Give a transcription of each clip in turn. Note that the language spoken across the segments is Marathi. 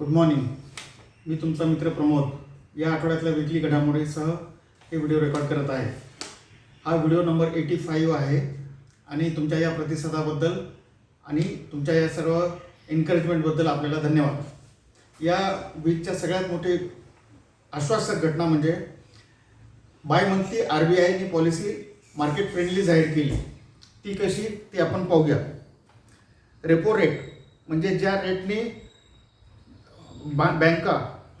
गुड मॉर्निंग मी तुमचा मित्र प्रमोद. या आठवड्यातल्या वीकली घडामोडीसह हे व्हिडिओ रेकॉर्ड करत आहे. हा व्हिडिओ नंबर एटी फाईव्ह आहे आणि तुमच्या या प्रतिसादाबद्दल आणि तुमच्या या सर्व एन्करेजमेंटबद्दल आपल्याला धन्यवाद. या वीकच्या सगळ्यात मोठी आश्वासक घटना म्हणजे बाय मंथली आर बी आयने पॉलिसी मार्केट फ्रेंडली जाहीर केली. ती कशी? ती आपण पाहूया. रेपो रेट म्हणजे ज्या रेटने बँका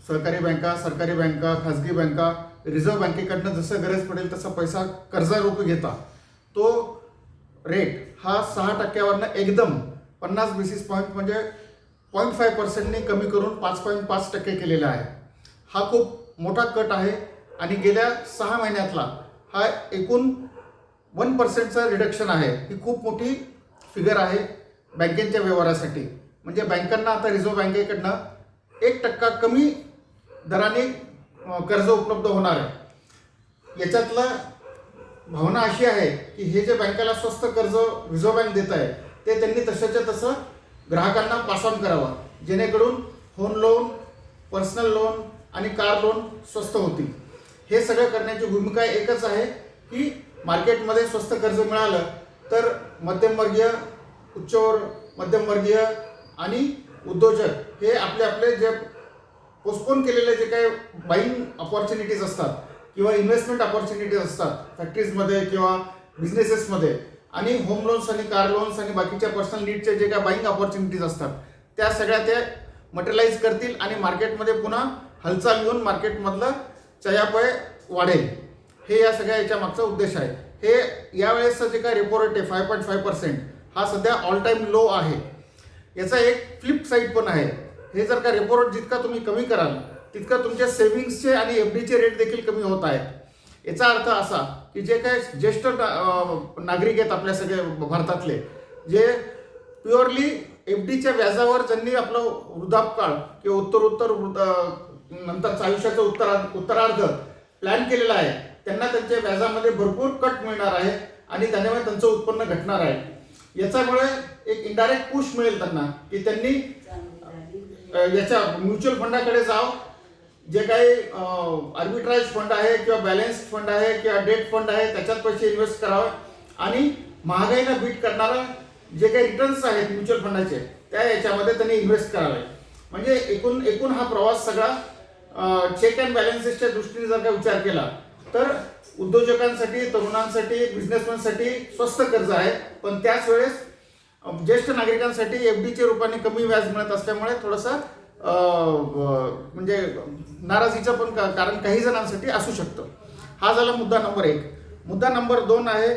सहकारी बँका सरकारी बँका खाजगी बँका रिझर्व्ह बँकेकडनं जसं गरज पडेल तसा पैसा कर्जारूपी घेता. तो रेट हा सहा टक्क्यावरनं एकदम पन्नास बेसिस पॉईंट म्हणजे पॉईंट फाय पर्सेंटने कमी करून पाच पॉईंट पाच टक्के केलेला आहे. हा खूप मोठा कट आहे आणि गेल्या सहा महिन्यातला हा एकूण वन पर्सेंटचं रिडक्शन आहे. ही खूप मोठी फिगर आहे बँकेच्या व्यवहारासाठी. म्हणजे बँकांना आता रिझर्व्ह बँकेकडनं एक टक्का कमी दराने कर्ज उपलब्ध होणार आहे. याच्यातलं भावना अशी आहे की हे जे बँकेला स्वस्त कर्ज रिझर्व्ह बँक देत आहे ते त्यांनी तशाच्या तसं ग्राहकांना पास ऑन करावं जेणेकरून होम लोन पर्सनल लोन आणि कार लोन स्वस्त होतील. हे सगळं करण्याची भूमिका एकच आहे की मार्केटमध्ये स्वस्त कर्ज मिळालं तर मध्यमवर्गीय उच्चवर मध्यमवर्गीय आणि उद्योजक हे आपले आपले जे पोस्टपोन केलेले जे काही बाईंग ऑपॉर्च्युनिटीज असतात किंवा इन्व्हेस्टमेंट ऑपॉर्च्युनिटीज असतात फॅक्टरीजमध्ये किंवा बिझनेसेसमध्ये आणि होम लोन्स आणि कार लोन्स आणि बाकीच्या पर्सनल नीडचे जे काही बाईंग ऑपॉर्च्युनिटीज असतात त्या सगळ्या ते मटेरियलाइज करतील आणि मार्केटमध्ये पुन्हा हालचाल येऊन मार्केटमधलं चयापय वाढेल. हे या सगळ्या याच्या मागचा उद्देश आहे. हे यावेळेसचं जे काय रेपो रेट आहे फाय पॉईंट फाय पर्सेंट हा सध्या ऑल टाईम लो आहे. याचा एक फ्लिप साईड पण आहे. हे जर का रेपो रेट जितका तुम्ही कमी कराल तितका तुमच्या सेव्हिंग्सचे आणि एफ डीचे रेट देखील कमी होत आहेत. याचा अर्थ असा की जे काय ज्येष्ठ ना- नागरिक आहेत आपल्या सगळे भारतातले जे प्युअरली एफ डीच्या व्याजावर ज्यांनी आपलं वृद्धापकाळ किंवा उत्तरोत्तर वृद्ध नंतरचं आयुष्याचं उत्तरार्ध उत्तरार्ध प्लॅन केलेला आहे त्यांना त्यांच्या व्याजामध्ये भरपूर कट मिळणार आहे आणि त्याच्यामुळे त्यांचं उत्पन्न घटणार आहे. याच्यामुळे एक इनडायरेक्ट पुश मिळेल त्यांना की त्यांनी याच्या म्युच्युअल फंडाकडे जाव. जे काही आर्बिट्राईज फंड आहे किंवा बॅलन्स फंड आहे किंवा डेट फंड आहे त्याच्यात पैसे इन्व्हेस्ट करावे. आणि महागाईला बीट करणारा जे काही रिटर्न्स आहेत म्युच्युअल फंडाचे त्या याच्यामध्ये त्यांनी इन्व्हेस्ट करावे. म्हणजे एकूण एकूण हा प्रवास सगळा चेक अँड बॅलन्सेसच्या दृष्टीने जर का विचार केला तर उद्योजकांसाठी तरुणांसाठी बिझनेसमॅनसाठी स्वस्त कर्ज आहे पण त्याच वेळेस ज्येष्ठ नागरिकांसाठी एफ डीच्या रूपाने कमी व्याज मिळत असल्यामुळे थोडंसं म्हणजे नाराजीचं पण का- कारण काही जणांसाठी असू शकतं. हा झाला मुद्दा नंबर एक. मुद्दा नंबर दोन आहे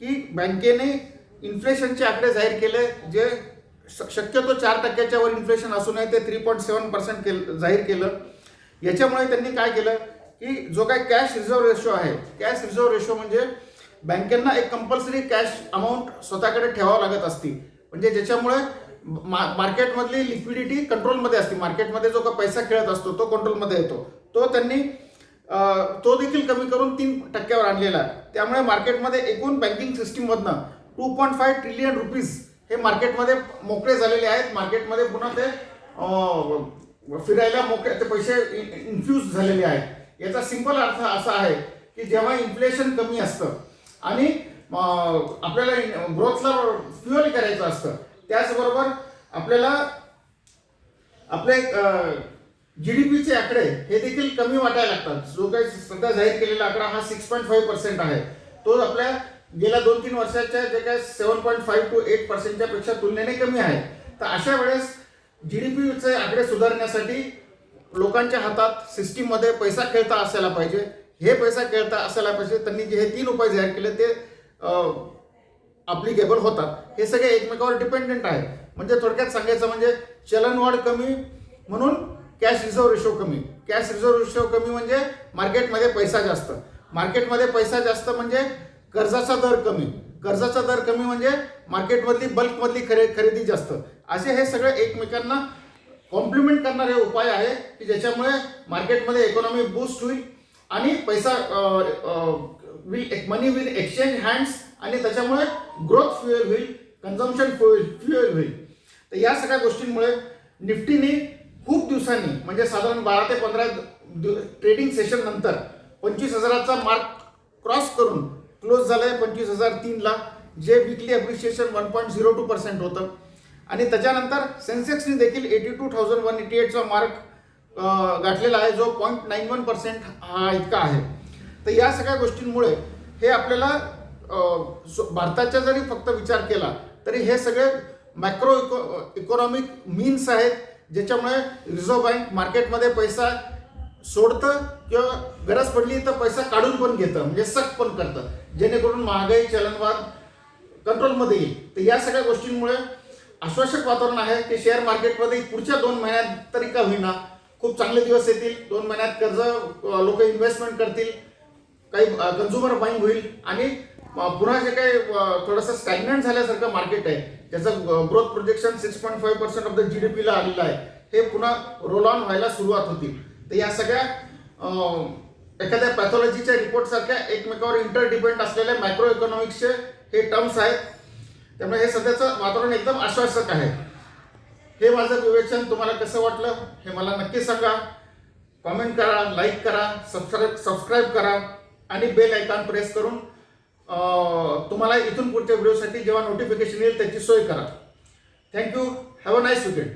की बँकेने इन्फ्लेशनचे आकडे जाहीर केले जे शक्यतो चार टक्क्याच्या वर इन्फ्लेशन असू नये ते थ्री पॉईंट सेवन पर्सेंट केलं जाहीर केलं. याच्यामुळे त्यांनी काय केलं? की जो काय कॅश रिझर्व्ह रेशो आहे कॅश रिझर्व्ह रेशो म्हणजे बँकेंना एक कंपल्सरी कॅश अमाऊंट स्वतःकडे ठेवावं लागत असती. म्हणजे ज्याच्यामुळे मा- मार्केटमधली लिक्विडिटी कंट्रोलमध्ये असते. मार्केटमध्ये जो काही पैसा खेळत असतो तो कंट्रोलमध्ये येतो. तो त्यांनी तो देखील कमी करून तीन टक्क्यावर आणलेला आहे. त्यामुळे मार्केटमध्ये एकूण banking सिस्टीममधनं two point five trillion rupees हे मार्केटमध्ये मोकळे झालेले आहेत. मार्केटमध्ये पुन्हा ते फिरायला मोकळे ते पैसे इन्फ्यूज झालेले आहेत. याचा सिंपल अर्थ असा आहे की जेव्हा इन्फ्लेशन कमी असतं आणि आपल्याला ग्रोथला फ्युअल करायचं असतं त्याचबरोबर आपल्याला आपले जी डी पीचे आकडे हे देखील कमी वाटायला लागतात. जो काही सध्या जाहीर केलेला आकडा हा सिक्स पॉईंट फाईव्ह पर्सेंट आहे. तो आपल्या गेल्या दोन तीन वर्षाच्या जे काय seven point five two eight पर्सेंटच्या पेक्षा तुलनेने कमी आहे. तर अशा वेळेस जी डी पीचे आकडे सुधारण्यासाठी लोकांच्या हातात सिस्टीममध्ये पैसा खेळता असायला पाहिजे. हे पैसा खेळता असायला पाहिजे. त्यांनी जे हे तीन उपाय जाहीर केले ते अप्लिकेबल होतात. हे सगळे एकमेकावर डिपेंडेंट आहे म्हणजे थोडक्यात सांगायचं म्हणजे चलनवाढ कमी म्हणून कॅश रिझर्व्ह रेशो कमी. कॅश रिझर्व्ह रेशो कमी म्हणजे मार्केटमध्ये पैसा जास्त. मार्केटमध्ये पैसा जास्त म्हणजे कर्जाचा दर कमी. कर्जाचा दर कमी म्हणजे मार्केटमधली बल्कमधली खरे खरेदी जास्त. असे हे सगळे एकमेकांना कॉम्प्लिमेंट करणारे उपाय आहे की ज्याच्यामुळे मार्केटमध्ये इकॉनॉमी बूस्ट होईल आणि पैसा will money will exchange hands आणि त्याच्यामुळे ग्रोथ फ्युएल होईल कन्झम्पन फ्युएल फ्युएल होईल. तर या सगळ्या गोष्टींमुळे निफ्टीने खूप दिवसांनी म्हणजे साधारण बारा ते पंधरा ट्रेडिंग सेशन नंतर पंचवीस हजाराचा मार्क क्रॉस करून क्लोज झालंय पंचवीस हजार तीनला जे weekly appreciation one point zero two percent होतं. आणि त्याच्यानंतर सेन्सेक्सने देखील eighty two thousand one eighty एटचा mark गाठलेला आहे जो पॉईंट नाईन वन पर्सेंट हा इतका आहे. तर या सगळ्या गोष्टींमुळे हे आपल्याला भारताच्या भारताचा जरी फक्त विचार केला तरी हे सगळे मॅक्रो इको इकॉनॉमिक मीन्स आहेत ज्याच्यामुळे रिझर्व्ह बँक मार्केटमध्ये पैसा सोडतं किंवा गरज पडली तर पैसा काढून पण घेतं म्हणजे सक पण करतं. जेणेकरून महागाई चलनवाद कंट्रोलमध्ये येईल. तर या सगळ्या गोष्टींमुळे आश्वासक वातावरण आहे की शेअर मार्केटमध्ये पुढच्या दोन महिन्यात तरी का होईना. खूप चांगले दिवस येतील. दोन महिन्यात कर्ज लोक इन्व्हेस्टमेंट करतील. काही कन्झ्युमर बाईंग होईल. आणि पुन्हा जे काही थोडंसं स्टॅग्नंट झाल्यासारखं मार्केट आहे त्याचं growth projection six point five percent of the G D पीला आलेलं आहे हे पुन्हा रोल ऑन व्हायला सुरुवात होती तर या सगळ्या एखाद्या पॅथॉलॉजीच्या रिपोर्टसारख्या एकमेकावर इंटर डिपेंड असलेल्या मॅक्रो इकॉनॉमिक्सचे हे टर्म्स आहेत. त्यामुळे हे सध्याचं वातावरण एकदम आश्वासक आहे. हे माझं विवेचन तुम्हाला कसं वाटलं हे मला नक्की सांगा. कॉमेंट करा लाईक करा सबस्क्राईब सबस्क्राईब करा आणि बेल आयकॉन प्रेस करून तुम्हाला इथून पुढच्या व्हिडिओसाठी जेव्हा नोटिफिकेशन येईल त्याची सोय करा. Thank you have a nice weekend